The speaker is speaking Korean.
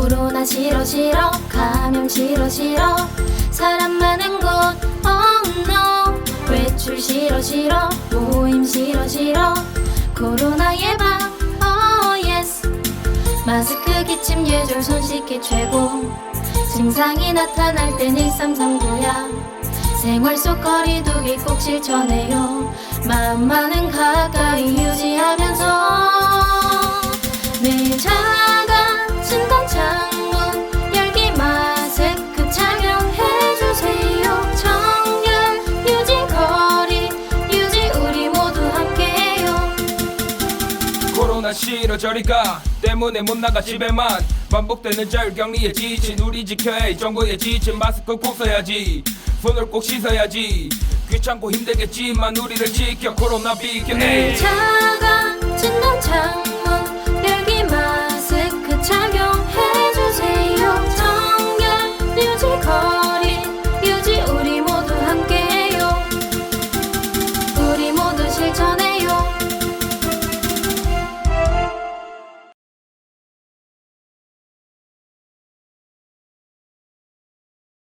코로나 싫어 싫어. 감염 싫어 싫어. 사람 많은 곳 oh no. 외출 싫어 싫어. 모임 싫어 싫어. 코로나 예방 oh yes. 마스크 기침 예절 손 씻기 최고. 증상이 나타날 땐 1339야. 생활 속 거리 두기 꼭 실천해요. 마음만은 가 코로나 싫어 저리가 때문에 못 나가 집에만. 반복되는 자율격리에 지친 우리 지켜야 해. 정부의 지침 마스크 꼭 써야지. 손을 꼭 씻어야지. 귀찮고 힘들겠지만 우리를 지켜 코로나 비켜 에이. 창문